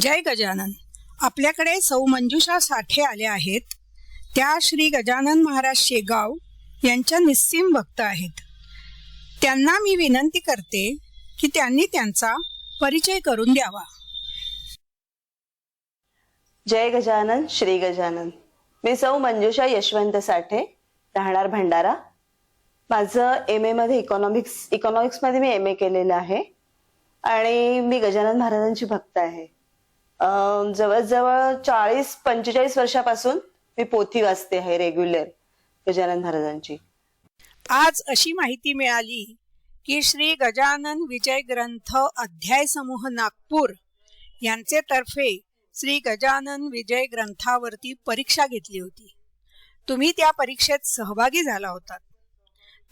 जय गजानन. आपल्याकडे सौ मंजुषा साठे आल्या आहेत. त्या श्री गजानन महाराज शेगाव यांच्या निस्सीम भक्त आहेत. त्यांना मी विनंती करते की त्यांनी त्यांचा परिचय करून द्यावा. जय गजानन श्री गजानन. मी सौ मंजुषा यशवंत साठे राहणार भंडारा. माझं एम ए मध्ये इकॉनॉमिक्स इकॉनॉमिक्समध्ये मी एम ए केलेलं आहे. आणि मी गजानन महाराजांची भक्त आहे. जवळजवळ चाळीस पंचेचाळीस वर्षापासून मी पोथी वाचते आहे रेग्युलर गजानन महाराजांची. आज अशी माहिती मिळाली की श्री गजानन विजय ग्रंथ अध्याय समूह नागपूर यांचे तर्फे श्री गजानन विजय ग्रंथावरती परीक्षा घेतली होती. तुम्ही त्या परीक्षेत सहभागी झाला होता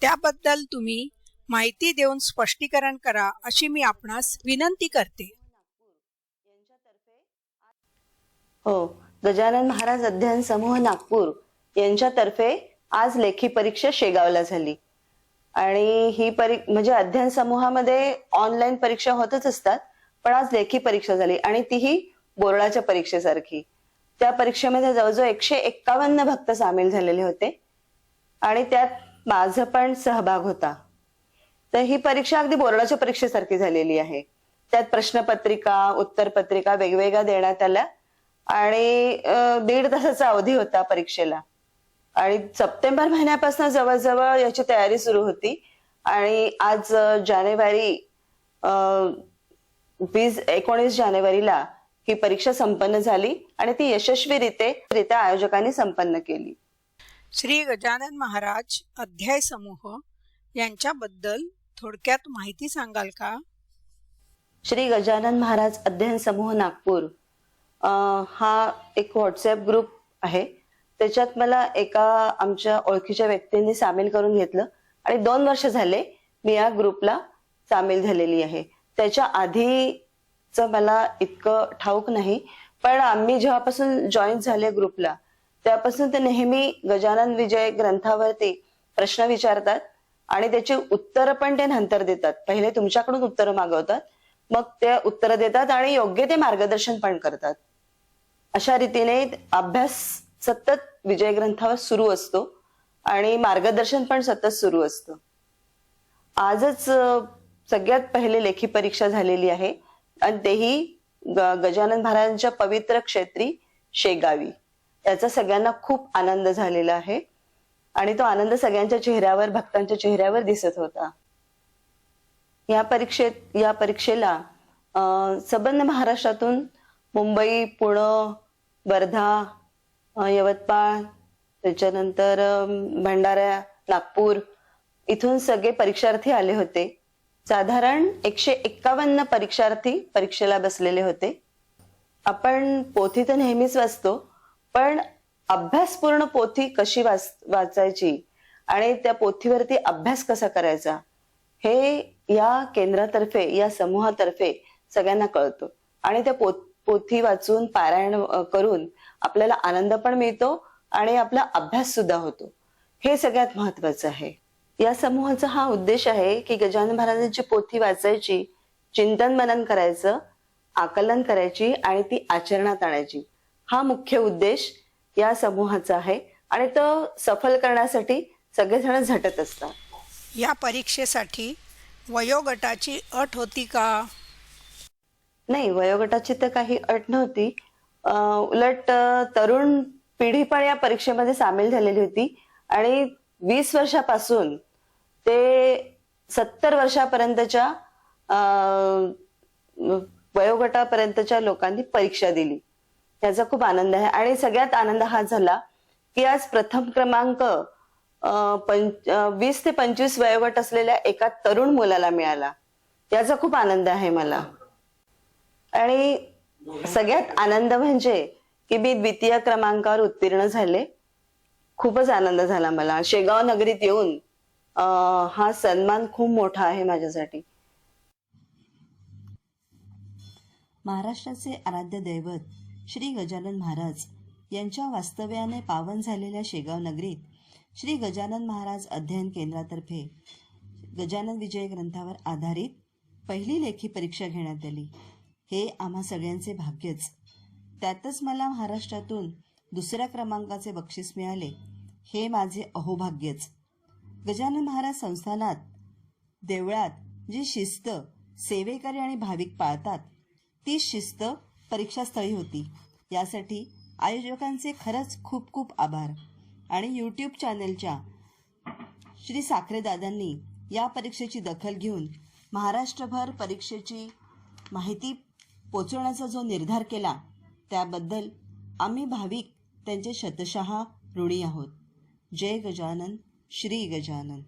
त्याबद्दल तुम्ही माहिती देऊन स्पष्टीकरण करा अशी मी आपणास विनंती करते. हो गजानन महाराज अध्ययन समूह नागपूर यांच्यातर्फे आज लेखी परीक्षा शेगावला झाली. आणि ही परी म्हणजे अध्ययन समूहामध्ये ऑनलाईन परीक्षा होतच असतात पण आज लेखी परीक्षा झाली आणि तीही बोर्डाच्या परीक्षेसारखी. त्या परीक्षेमध्ये जवळजवळ एकशे एक्कावन्न भक्त सामील झालेले होते आणि त्यात माझं पण सहभाग होता. तर ही परीक्षा अगदी बोर्डाच्या परीक्षेसारखी झालेली आहे. त्यात प्रश्नपत्रिका उत्तरपत्रिका वेगवेगळ्या देण्यात आल्या. आणि दीड तासाचा अवधी होता परीक्षेला. आणि सप्टेंबर महिन्यापासून जवळजवळ याची तयारी सुरू होती. आणि आज जानेवारी वीस एकोणीस जानेवारीला ही परीक्षा संपन्न झाली आणि ती यशस्वीरित्या आयोजकांनी संपन्न केली. श्री गजानन महाराज अध्याय समूह यांच्याबद्दल थोडक्यात माहिती सांगाल का? श्री गजानन महाराज अध्ययन समूह नागपूर. हा एक व्हॉट्सअप ग्रुप आहे. त्याच्यात मला एका आमच्या ओळखीच्या व्यक्तींनी सामील करून घेतलं आणि दोन वर्ष झाले मी या ग्रुपला सामील झालेली आहे. त्याच्या आधीच मला इतकं ठाऊक नाही पण आम्ही जेव्हापासून जॉईन झाले ग्रुपला त्यापासून ते नेहमी गजानन विजय ग्रंथावरती प्रश्न विचारतात आणि त्याची उत्तरं पण ते नंतर देतात. पहिले तुमच्याकडून उत्तरं मागवतात मग ते उत्तर देतात आणि योग्य ते मार्गदर्शन पण करतात. अशा रीतीने अभ्यास सतत विजय ग्रंथावर सुरू असतो आणि मार्गदर्शन पण सतत सुरू असतं. आजच सगळ्यात पहिले लेखी परीक्षा झालेली आहे आणि तेही गजानन महाराजांच्या पवित्र क्षेत्री शेगावी. याचा सगळ्यांना खूप आनंद झालेला आहे आणि तो आनंद सगळ्यांच्या चेहऱ्यावर भक्तांच्या चेहऱ्यावर दिसत होता. या परीक्षेत या परीक्षेला सबंध महाराष्ट्रातून मुंबई पुणे वर्धा यवतमाळ त्याच्यानंतर भंडारा नागपूर इथून सगळे परीक्षार्थी आले होते. साधारण एकशे एक्कावन्न परीक्षार्थी परीक्षेला बसलेले होते. आपण पोथी तर नेहमीच वाचतो पण अभ्यासपूर्ण पोथी कशी वाच वाचायची आणि त्या पोथीवरती अभ्यास कसा करायचा हे या केंद्रातर्फे या समूहातर्फे सगळ्यांना कळतो. आणि त्या पो पोथी वाचून पारायण करून आपल्याला आनंद पण मिळतो आणि आपला अभ्यास सुद्धा होतो. हे सगळ्यात महत्वाचं आहे. या समूहाचा हा उद्देश आहे की गजानन महाराजांची पोथी वाचायची चिंतन मनन करायचं आकलन करायची आणि ती आचरणात आणायची. हा मुख्य उद्देश या समूहाचा आहे आणि तो सफल करण्यासाठी सगळेजण झटत असतात. या परीक्षेसाठी वयोगटाची अट होती का? नाही वयोगटाची तर काही अट नव्हती. उलट तरुण पिढी पण या परीक्षेमध्ये सामील झालेली होती आणि वीस वर्षापासून ते सत्तर वर्षापर्यंतच्या वयोगटापर्यंतच्या लोकांनी परीक्षा दिली. याचा खूप आनंद आहे. आणि सगळ्यात आनंद हा झाला की आज प्रथम क्रमांक वीस ते पंचवीस वयोगट असलेल्या एका तरुण मुलाला मिळाला. याचा खूप आनंद आहे मला. आणि सगळ्यात आनंद म्हणजे की मी द्वितीय क्रमांकावर उत्तीर्ण झाले. खूपच आनंद झाला मला. शेगाव नगरीत येऊन हा सन्मान खूप मोठा आहे माझ्यासाठी. महाराष्ट्राचे आराध्य दैवत श्री गजानन महाराज यांच्या वास्तव्याने पावन झालेल्या शेगाव नगरीत श्री गजानन महाराज अध्ययन केंद्रातर्फे गजानन विजय ग्रंथावर आधारित पहिली लेखी परीक्षा घेण्यात आली. हे आम्हा सगळ्यांचे भाग्यच. त्यातच मला महाराष्ट्रातून दुसऱ्या क्रमांकाचे बक्षीस मिळाले. हे माझे अहोभाग्यच. गजानन महाराज संस्थानात देवळात जी शिस्त सेवेकरी आणि भाविक पाळतात ती शिस्त परीक्षास्थळी होती. यासाठी आयोजकांचे खरंच खूप खूप आभार. आणि यूट्यूब चॅनलच्या श्री साखरेदादांनी या परीक्षेची दखल घेऊन महाराष्ट्रभर परीक्षेची माहिती पोचवण्याचा जो निर्धार केला त्याबद्दल आम्ही भाविक त्यांचे शतशः ऋणी आहोत. जय गजानन श्री गजानन.